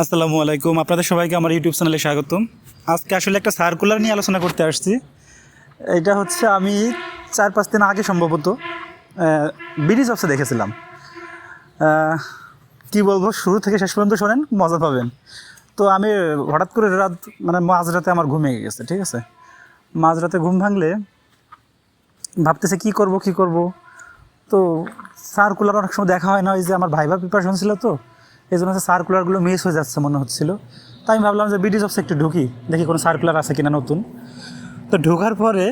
আসসালামু আলাইকুম। আপনাদের সবাইকে আমার ইউটিউব চ্যানেলে স্বাগতম। আজকে আসলে একটা সার্কুলার নিয়ে আলোচনা করতে আসছি। এটা হচ্ছে আমি চার পাঁচ দিন আগে সম্ভবত বিডি জবসে দেখেছিলাম। কি বলব, শুরু থেকে শেষ পর্যন্ত শোনেন, মজা পাবেন। তো আমি হঠাৎ করে রাত মানে মাঝরাতে আমার ঘুমিয়ে গেছে, ঠিক আছে? মাঝরাতে ঘুম ভাঙলে ভাবতেছে কি করব কি করব? তো সার্কুলার অনেক সময় দেখা হয় না, ওই যে আমার ভাইবা প্রিপারেশন ছিল তো এই জন্য সার্কুলারগুলো মিস হয়ে যাচ্ছে মনে হচ্ছিল। তাই আমি ভাবলাম যে বিডি জবসে একটু ঢুকি, দেখি কোনো সার্কুলার আছে কিনা নতুন। তো ঢোকার পরে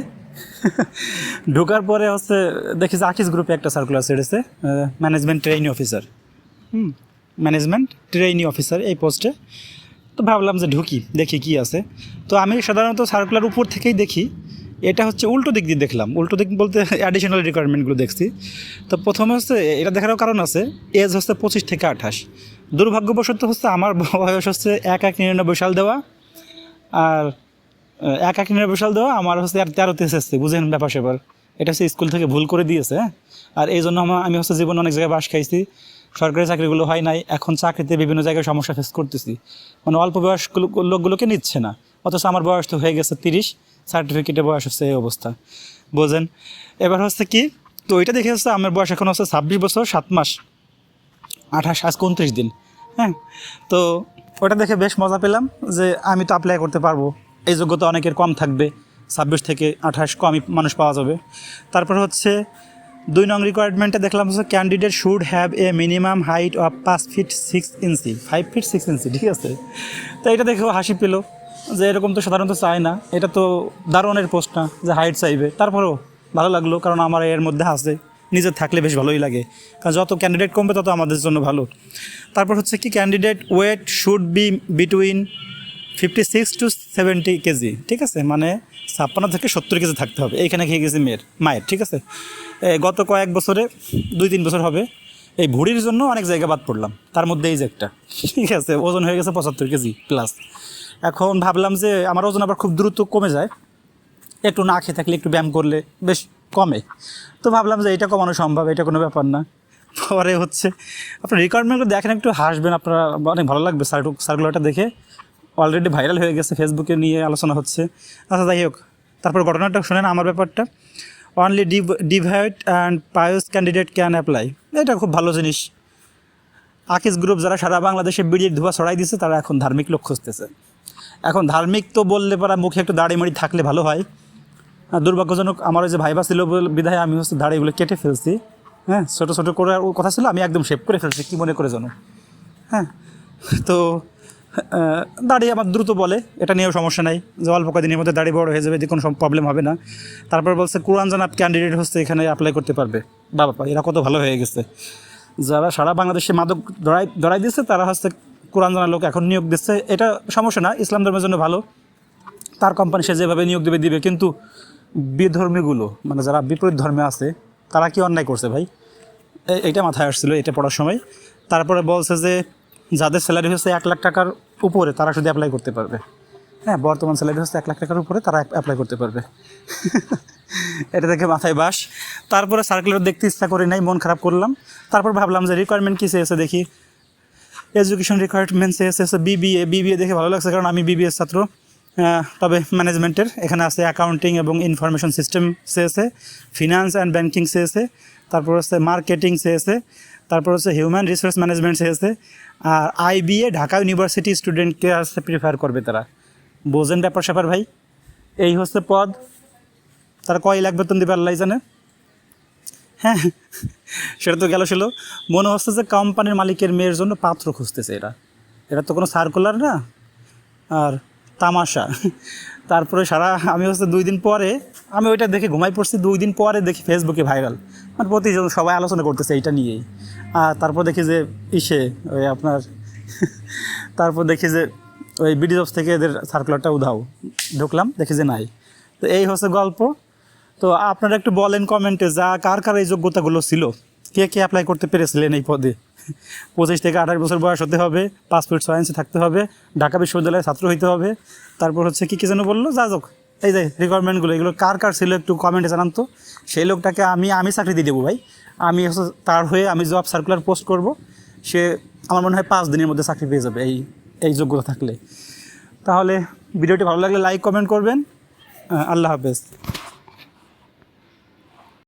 ঢোকার পরে হচ্ছে দেখি যে আকিস গ্রুপে একটা সার্কুলার ছেড়েছে management training officer hmm management training officer এই পোস্টে তো ভাবলাম যে ঢুকি, দেখি কি আছে। তো আমি সাধারণত সার্কুলার উপর থেকেই দেখি এটা হচ্ছে উল্টো দিক দিয়ে দেখলাম। উল্টো দিক বলতে অ্যাডিশনাল রিকোয়ারমেন্টগুলো দেখছি। তো প্রথমে হচ্ছে, এটা দেখারও কারণ আছে এজ হচ্ছে পঁচিশ থেকে আঠাশ। দুর্ভাগ্যবশত হচ্ছে আমার বয়স হচ্ছে এক এক নিরানব্বই সাল দেওয়া, আর এক এক নিরানব্বই সাল দেওয়া আমার হচ্ছে আর তেরোতে এসেছে, বুঝেন ব্যাপার সেবার এটা হচ্ছে স্কুল থেকে ভুল করে দিয়েছে হ্যাঁ? আর এই জন্য আমার আমি হচ্ছে জীবনে অনেক জায়গায় বাস খাইছি। সরকারি চাকরিগুলো হয় নাই, এখন চাকরিতে বিভিন্ন জায়গায় সমস্যা ফেস করতেছি। মানে অল্প বয়স্ক লোক- লোকগুলোকে নিচ্ছে না। অথচ আমার বয়স তো হয়ে গেছে তিরিশ সার্টিফিকেটে বয়স হচ্ছে এই অবস্থা। বোঝেন? এবার হচ্ছে কি, তো ওইটা দেখে হচ্ছে আমার বয়স এখন হচ্ছে ছাব্বিশ বছর, সাত মাস। আঠাশ আজ উনত্রিশ দিন। হ্যাঁ? তো ওটা দেখে বেশ মজা পেলাম যে আমি তো অ্যাপ্লাই করতে পারব। এই যোগ্যতা অনেকের কম থাকবে। ছাব্বিশ থেকে আঠাশ কমই মানুষ পাওয়া যাবে। তারপর হচ্ছে দুই নং রিকোয়ারমেন্টে দেখলাম হচ্ছে candidate should have a minimum height of পাঁচ feet six inch five feet six inch ঠিক আছে? তো এটা দেখেও হাসি পেল। যে এরকম তো সাধারণত চায় না। এটা তো দারুণের পোস্ট না যে হাইট চাইবে। তারপরেও ভালো লাগল, কারণ আমার এর মধ্যে আছে, নিজের থাকলে বেশ ভালোই লাগে। কারণ যত ক্যান্ডিডেট কমবে, তত আমাদের জন্য ভালো। তারপর হচ্ছে কি candidate weight should be between fifty six to seventy KG ঠিক আছে? মানে ছাপ্পান্ন থেকে সত্তর কেজি থাকতে হবে। এইখানে খেয়ে গেছে মেয়ের, মায়ের, ঠিক আছে? গত কয়েক বছরে দুই তিন বছর হবে এই ভুড়ির জন্য অনেক জায়গা বাদ পড়লাম। তার মধ্যে এই যে একটা। ঠিক আছে, ওজন হয়ে গেছে পঁচাত্তর কেজি প্লাস এখন ভাবলাম যে আমার ওজন আবার খুব দ্রুত কমে যায়। একটু না খেয়ে থাকলে একটু ব্যায়াম করলে বেশ কমে। তো ভাবলাম যে এটা কমানো সম্ভব, এটা কোনো ব্যাপার না। পরে হচ্ছে আপনার রিকোয়ারমেন্টগুলো দেখেন, একটু হাসবেন, আপনারা অনেক ভালো লাগবে সার্কুলারটা দেখে। অলরেডি ভাইরাল হয়ে গেছে ফেসবুকে নিয়ে আলোচনা হচ্ছে। আচ্ছা যাই হোক, তারপর ঘটনাটা শোনেন, আমার ব্যাপারটা। অনলি ডিভ ডিভাইড অ্যান্ড পায়োস ক্যান্ডিডেট ক্যান অ্যাপ্লাই এটা খুব ভালো জিনিস। আকিস গ্রুপ যারা সারা বাংলাদেশে বিড়ির ধোয়া ছড়াই দিচ্ছে তারা এখন ধার্মিক লোক খুঁজতেছে। এখন ধার্মিক তো বললে পারা মুখে একটু দাড়ি মাড়ি থাকলে ভালো হয়। আর দুর্ভাগ্যজনক আমার ওই যে ভাইবা ছিল বিধায় আমি হচ্ছে দাড়িগুলো কেটে ফেলছি। হ্যাঁ ছোটো ছোটো করে কথা ছিল, আমি একদম শেভ করে ফেলছি, কী মনে করে জানো? হ্যাঁ তো দাড়ি আমার দ্রুত বলে, এটা নিয়েও সমস্যা নাই। যে অল্প কদিনের মধ্যে দাড়ি বড় হয়ে যাবে এতে কোনো প্রবলেম হবে না। তারপর বলছে, কোরআন জানাব ক্যান্ডিডেট হচ্ছে এখানে অ্যাপ্লাই করতে পারবে। বাবা এরা কত ভালো হয়ে গেছে। যারা সারা বাংলাদেশে মাদক ধরাই ধরাই দিচ্ছে তারা হচ্ছে কোরআন জানার লোক এখন নিয়োগ দিচ্ছে। এটা সমস্যা না, ইসলাম ধর্মের জন্য ভালো। তার কোম্পানি সে যেভাবে নিয়োগ দেবে, দিবে। কিন্তু বিধর্মীগুলো মানে যারা বিপরীত ধর্মে আছে, তারা কি অন্যায় করছে ভাই? এ- এইটা মাথায় আসছিল, এটা পড়ার সময়। তারপরে বলছে যে যাদের স্যালারি হচ্ছে এক লাখ টাকার উপরে তারা শুধু অ্যাপ্লাই করতে পারবে। হ্যাঁ বর্তমান স্যালারি হচ্ছে এক লাখ টাকার উপরে তারা অ্যাপ্লাই করতে পারবে। এটা দেখে মাথায় বাস। তারপরে সার্কুলার দেখতে ইচ্ছা করি নাই, মন খারাপ করলাম। তারপর ভাবলাম যে রিকোয়ারমেন্ট কী চেয়েছে দেখি। এডুকেশন রিকোয়ারমেন্ট এসে বিবিএ বিবিএ দেখে ভালো লাগছে, কারণ আমি বিবিএস ছাত্র। তবে ম্যানেজমেন্টের। এখানে আছে অ্যাকাউন্টিং এবং ইনফরমেশন সিস্টেম চেয়েছে ফিনান্স অ্যান্ড ব্যাংকিং চেয়েছে তারপর হচ্ছে মার্কেটিং চেয়েছে তারপর হচ্ছে হিউম্যান রিসোর্স ম্যানেজমেন্ট চেয়েছে আর আইবিএ ঢাকা ইউনিভার্সিটি স্টুডেন্টকে আসতে প্রিফার করবে তারা। বোঝেন ব্যাপার স্যাপার ভাই। এই হচ্ছে পদ। তারা কয় লাখ বেতন দেবে আল্লাহ জানে। হ্যাঁ সেটা তো গেল ছিল। মনে হচ্ছে যে কোম্পানির মালিকের মেয়ের জন্য পাত্র খুঁজতেছে এরা। এটা তো কোনো সার্কুলার না। আর তামাশা। তারপরে সারা, আমি হচ্ছে দুই দিন পরে, আমি ওইটা দেখে ঘুমাই পড়ছি, দুই দিন পরে দেখি ফেসবুকে ভাইরাল মানে প্রতিজন সবাই আলোচনা করতেছে এইটা নিয়েই। আর তারপর দেখি যে, ইসে, ওই আপনার, তারপর দেখি যে, ওই বিডি জবস থেকে এদের সার্কুলারটা উধাও। ঢুকলাম, দেখি যে নাই। তো এই হচ্ছে গল্প। তো আপনারা একটু বলেন কমেন্টে যা, কার কার এই যোগ্যতাগুলো ছিল? কে কে অ্যাপ্লাই করতে পেরেছিলেন এই পদে? পঁচিশ থেকে আঠাশ বছর বয়স হতে হবে পাসপোর্ট সায়েন্সে থাকতে হবে, ঢাকা বিশ্ববিদ্যালয়ের ছাত্র হইতে হবে। তারপর হচ্ছে কী কি যেন বলল? যা যোগ এই যে রিকোয়ারমেন্টগুলো এগুলো কার কার ছিল একটু কমেন্টে জানান তো। সেই লোকটাকে আমি আমি চাকরি দিয়ে দেবো ভাই। আমি হচ্ছে তার হয়ে আমি জব সার্কুলার পোস্ট করব। সে আমার মনে হয় পাঁচ দিনের মধ্যে চাকরি পেয়ে যাবে এই এই যোগ্যতা থাকলে। তাহলে ভিডিওটি ভালো লাগলে লাইক কমেন্ট করবেন। আল্লাহ হাফেজ।